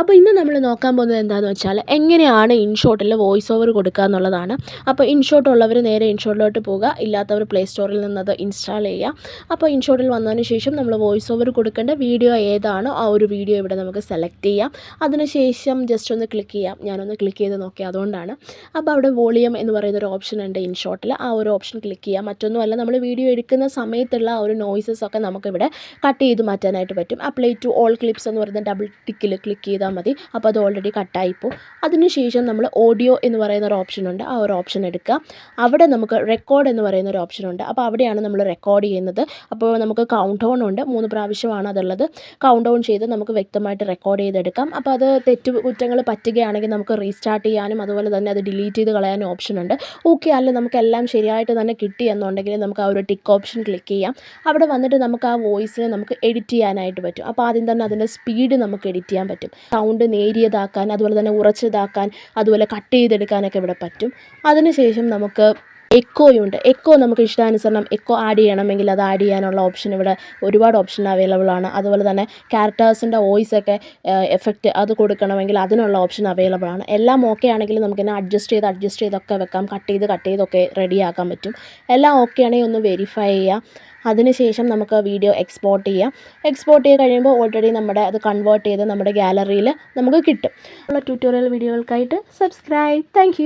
അപ്പോൾ ഇന്ന് നമ്മൾ നോക്കാൻ പോകുന്നത് എന്താണെന്ന് വെച്ചാൽ എങ്ങനെയാണ് ഇൻഷോട്ടിൽ വോയിസ് ഓവർ കൊടുക്കുക എന്നുള്ളതാണ്. അപ്പോൾ ഇൻഷോട്ട് ഉള്ളവർ നേരെ ഇൻഷോട്ടിലോട്ട് പോവുക. ഇല്ലാത്തവർ പ്ലേ സ്റ്റോറിൽ നിന്നത് ഇൻസ്റ്റാൾ ചെയ്യുക. അപ്പോൾ ഇൻഷോട്ടിൽ വന്നതിന് ശേഷം നമ്മൾ വോയിസ് ഓവർ കൊടുക്കേണ്ട വീഡിയോ ഏതാണോ ആ ഒരു വീഡിയോ ഇവിടെ നമുക്ക് സെലക്ട് ചെയ്യാം. അതിനുശേഷം ജസ്റ്റ് ഒന്ന് ക്ലിക്ക് ചെയ്യാം. ഞാനൊന്ന് ക്ലിക്ക് ചെയ്ത് നോക്കി അതുകൊണ്ടാണ്. അപ്പോൾ അവിടെ വോളിയം എന്ന് പറയുന്ന ഒരു ഓപ്ഷൻ ഉണ്ട് ഇൻഷോട്ടിൽ ആ ഒരു ഓപ്ഷൻ ക്ലിക്ക് ചെയ്യാം. മറ്റൊന്നുമല്ല നമ്മൾ വീഡിയോ എടുക്കുന്ന സമയത്തുള്ള ആ ഒരു നോയ്സസ് ഒക്കെ നമുക്കിവിടെ കട്ട് ചെയ്ത് മാറ്റാനായിട്ട് പറ്റും. അപ്ലൈ ടു ഓൾ ക്ലിപ്സ് എന്ന് പറയുന്ന ഡബിൾ ടിക്കിൽ ക്ലിക്ക് ചെയ്താൽ മതി. അപ്പോൾ അത് ഓൾറെഡി കട്ടായിപ്പോൾ അതിനുശേഷം നമ്മൾ ഓഡിയോ എന്ന് പറയുന്ന ഒരു ഓപ്ഷൻ ഉണ്ട്. ആ ഒരു ഓപ്ഷൻ എടുക്കുക. അവിടെ നമുക്ക് റെക്കോർഡ് എന്ന് പറയുന്ന ഒരു ഓപ്ഷൻ ഉണ്ട്. അപ്പോൾ അവിടെയാണ് നമ്മൾ റെക്കോർഡ് ചെയ്യുന്നത്. അപ്പോൾ നമുക്ക് കൗണ്ട് ഡൗൺ ഉണ്ട്. മൂന്ന് പ്രാവശ്യമാണ് അതുള്ളത്. കൗണ്ട് ഡൗൺ ചെയ്ത് നമുക്ക് വ്യക്തമായിട്ട് റെക്കോർഡ് ചെയ്തെടുക്കാം. അപ്പോൾ അത് തെറ്റ് കുറ്റങ്ങൾ പറ്റുകയാണെങ്കിൽ നമുക്ക് റീസ്റ്റാർട്ട് ചെയ്യാനും അതുപോലെ തന്നെ അത് ഡിലീറ്റ് ചെയ്ത് കളയാനും ഓപ്ഷൻ ഉണ്ട്. ഓക്കെ അല്ല നമുക്ക് എല്ലാം ശരിയായിട്ട് തന്നെ കിട്ടി എന്നുണ്ടെങ്കിൽ നമുക്ക് ആ ഒരു ടിക്ക് ഓപ്ഷൻ ക്ലിക്ക് ചെയ്യാം. അവിടെ വന്നിട്ട് നമുക്ക് ആ വോയിസിനെ നമുക്ക് എഡിറ്റ് ചെയ്യാനായിട്ട് പറ്റും. അപ്പോൾ ആദ്യം തന്നെ അതിന്റെ സ്പീഡ് നമുക്ക് എഡിറ്റ് ചെയ്യാൻ പറ്റും. സൗണ്ട് നേരിയതാക്കാൻ അതുപോലെ തന്നെ ഉറച്ചതാക്കാൻ അതുപോലെ കട്ട് ചെയ്തെടുക്കാനൊക്കെ ഇവിടെ പറ്റും. അതിനുശേഷം നമുക്ക് എക്കോയുണ്ട് എക്കോ നമുക്ക് ഇഷ്ടാനുസരണം എക്കോ ആഡ് ചെയ്യണമെങ്കിൽ അത് ആഡ് ചെയ്യാനുള്ള ഓപ്ഷൻ ഇവിടെ ഒരുപാട് ഓപ്ഷൻ അവൈലബിൾ ആണ്. അതുപോലെ തന്നെ ക്യാരക്ടേഴ്സിന്റെ വോയിസ് ഒക്കെ എഫക്റ്റ് അത് കൊടുക്കണമെങ്കിൽ അതിനുള്ള ഓപ്ഷൻ അവൈലബിൾ ആണ്. എല്ലാം ഓക്കെ ആണെങ്കിൽ എന്നെ അഡ്ജസ്റ്റ് ചെയ്ത് അഡ്ജസ്റ്റ് ചെയ്തൊക്കെ വെക്കാം. കട്ട് ചെയ്ത് കട്ട് ചെയ്തൊക്കെ റെഡിയാക്കാൻ പറ്റും. എല്ലാം ഓക്കെ ആണെങ്കിൽ ഒന്ന് വെരിഫൈ ചെയ്യാം. അതിനുശേഷം നമുക്ക് വീഡിയോ എക്സ്പോർട്ട് ചെയ്യാം. എക്സ്പോർട്ട് ചെയ്ത് കഴിയുമ്പോൾ ഓൾറെഡി നമ്മുടെ അത് കൺവേർട്ട് ചെയ്ത് നമ്മുടെ ഗാലറിയിൽ നമുക്ക് കിട്ടും. ഉള്ള ട്യൂട്ടോറിയൽ വീഡിയോകൾക്കായിട്ട് സബ്സ്ക്രൈബ് താങ്ക്